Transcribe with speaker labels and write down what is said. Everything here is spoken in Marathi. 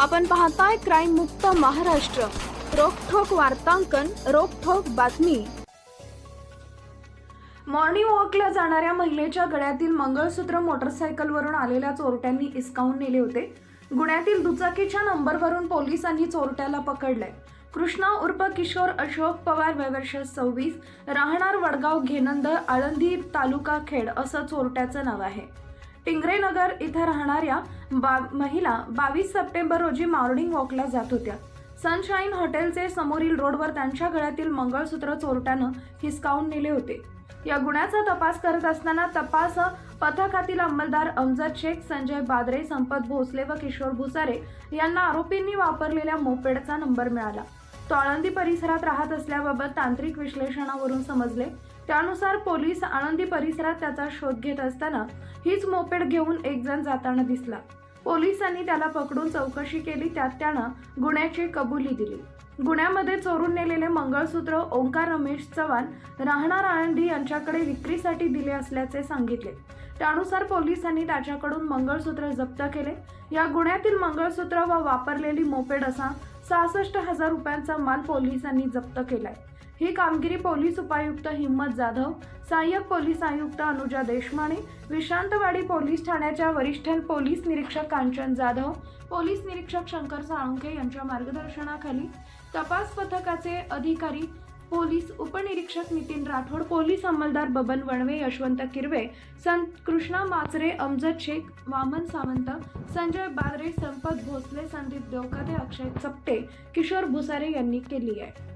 Speaker 1: आपण पाहताय क्राईम मुक्त महाराष्ट्र. रोखोक वार्तांकन रोखोक बातमी. मॉर्निंग वॉकला जाणाऱ्या महिलेच्या गळ्यातील मंगळसूत्र मोटरसायकलवरून आलेल्या चोरट्यांनी इसकावून नेले होते. गुण्यातील दुचाकीच्या नंबरवरून पोलिसांनी चोरट्याला पकडलंय. कृष्णा उर्फ किशोर अशोक पवार वय वर्ष सव्वीस राहणार वडगाव घेनंद आळंदी तालुका खेड असं चोरट्याचं नाव आहे. टिंगरेनगर इथं राहणाऱ्या बा महिला बावीस सप्टेंबर रोजी मॉर्निंग वॉकला जात होत्या. सनशाईन हॉटेलचे समोरील रोडवर त्यांच्या गळ्यातील मंगळसूत्र चोरट्यानं हिसकावून नेले होते. या गुन्ह्याचा तपास करत असताना तपास पथकातील अंमलदार अमजद शेख संजय बादरे संपत भोसले व किशोर भुसारे यांना आरोपींनी वापरलेल्या मोपेडचा नंबर मिळाला. आळंदी परिसरात राहत असल्याबाबत तांत्रिक विश्लेषणावरून समजले. त्यानुसार पोलीस आळंदी परिसरात त्याचा शोध घेत असताना हीच मोपेड घेऊन एक जण जाताना दिसला. पोलिसांनी त्याला पकडून चौकशी केली त्यात त्यानं गुन्ह्याची कबुली दिली. गुन्ह्यामध्ये चोरून नेलेले मंगळसूत्र ओंकार रमेश चव्हाण राहणार आळंदी यांच्याकडे विक्रीसाठी दिले असल्याचे सांगितले. त्यानुसार पोलिसांनी त्याच्याकडून मंगळसूत्र जप्त केले. या गुन्ह्यातील मंगळसूत्र व वापरलेली मोपेड असा सहासष्ट हजार रुपयांचा माल पोलिसांनी जप्त केलाय. ही कामगिरी पोलीस उपायुक्त हिम्मत जाधव सहाय्यक पोलीस आयुक्त अनुजा देशमाने विश्रांतवाडी पोलीस ठाण्याच्या वरिष्ठ पोलीस निरीक्षक कांचन जाधव पोलीस निरीक्षक शंकर साळुंखे यांच्या मार्गदर्शनाखाली तपास पथकाचे अधिकारी पोलीस उपनिरीक्षक नितीन राठोड पोलीस अंमलदार बबन वणवे यशवंत किरवे संत कृष्णा माचरे अमजद शेख वामन सावंत संजय बागरे संपत भोसले संदीप देवकते अक्षय चपटे किशोर भुसारे यांनी केली आहे.